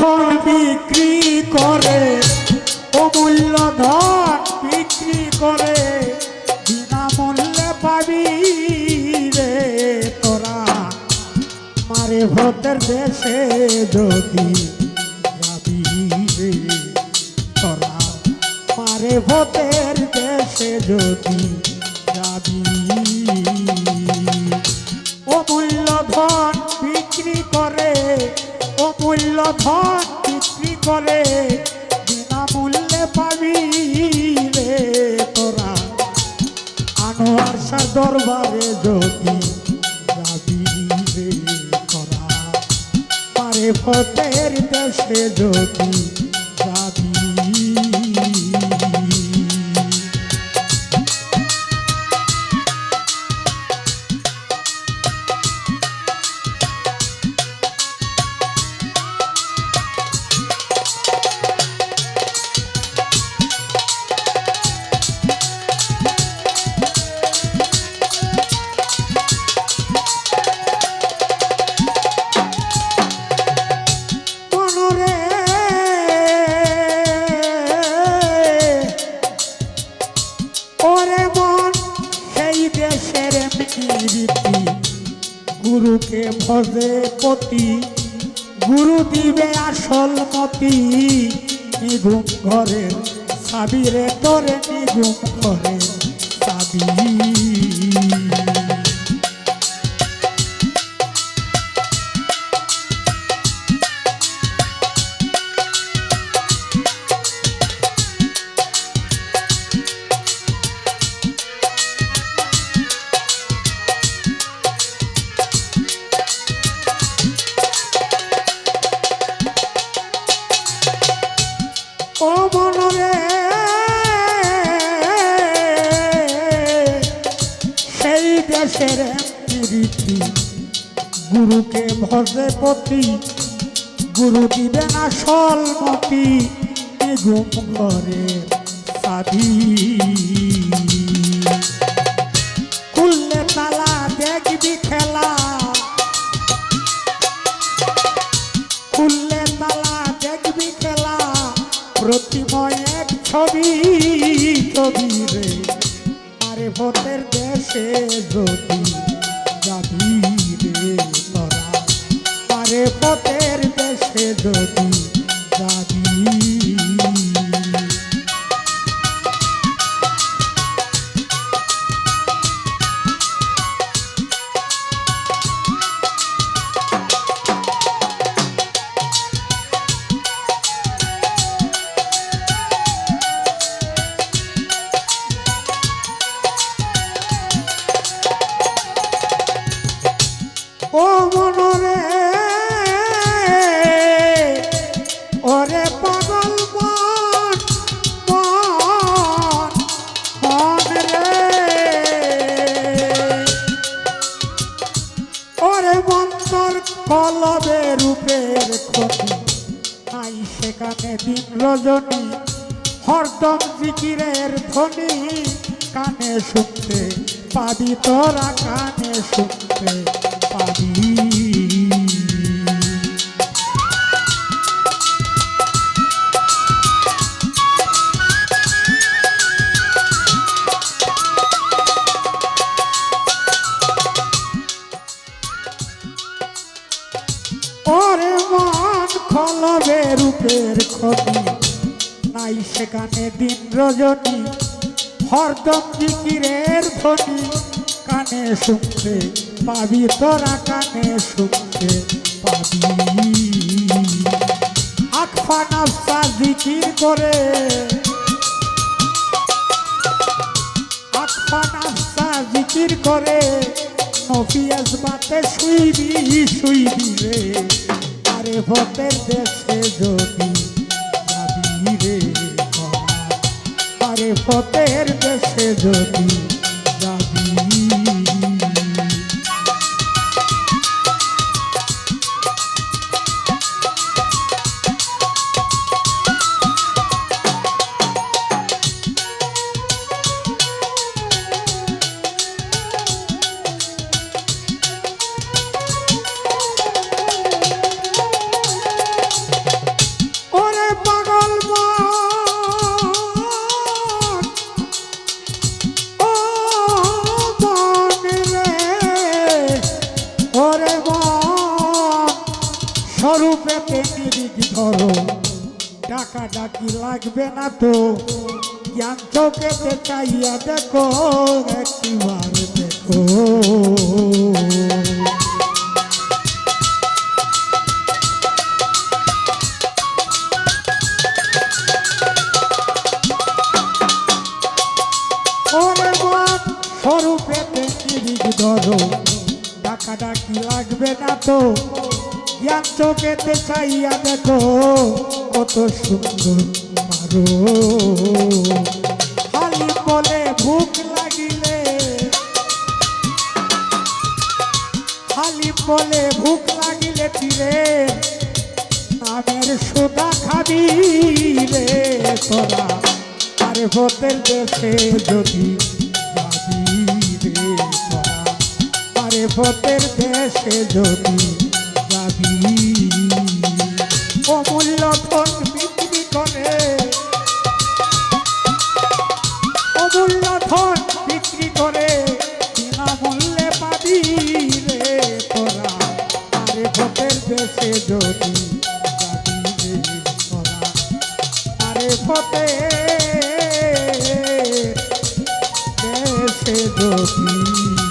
ধন বিক্রি করে অমূল্য ধন বিক্রি করে, বিনামূল্যে পাবি রে তোরা। মারে ভোটের দেশে যদি যাবি রে তোরা। মারে ভোটের দেশে যদি শাহ দরবারে যদি যাবি রে তোরা পারে ফতের দেশে যদি ভজে পতি। গুরু দিবে আসল মতি নিগুম ঘরে সাবিরে তোরে নিঘুম ঘরে সাবি। দেশের রীতি গুরুকে ভজে পতি, গুরু দিবে না সলমতি নিগুম ঘরে সাধি। খুললে তালা, দেখবি খেলা। খুললে তালা, দেখবি খেলা। প্রতিময় এক ছবি ছবি রে। আরে ভোটের দেশে যদি যাবি রে তোরা আরে ভোটের দেশে যদি ও মনরে ওরে পাগল মন মন মন রে। ওরে মন্তর কলবে রূপের ক্ষতি। নাই সেখানে দিন রজনী হরদম জিকিরের ধ্বনি। কানে শুনতে, পাবি তোরা কানে শুনতে। পাবি ওরে রূপের ক্ষতি নাই সেখানে দিন রজনী। হরদম জিকিরের ধ্বনি। কানে শুনতে পাবি তোরা কানে শুনতে পাবি। আকফা নাফসা জিকির করে। আকফা নাফসা জিকির করে। নফিয়াজ বাতে শুইবি শুইবি রে। আরে ভোটের দেশে যদি যাবি রে। আরে ভোটের দেশে যদি নিরিখ ধরো। টাকা ডাকি লাগবে না তো। জ্ঞান চোখেতে চাইয়া দেখো, একটিবার দেখো। স্বরূপেতে ধরো। টাকা ডাকি লাগবে না তো। জ্ঞান চোখেতে চাইয়া দেখো কত সুন্দর পারো খালি বলে ভুক লাগিলে, খালি বলে ভুক লাগিলে তীরে নামের সোদা খাবি রে তোরা আরে ভোটের দেশে যদি যাবি রে তোরা, আরে ভোটের দেশে যদি ভোটের দেশে যদি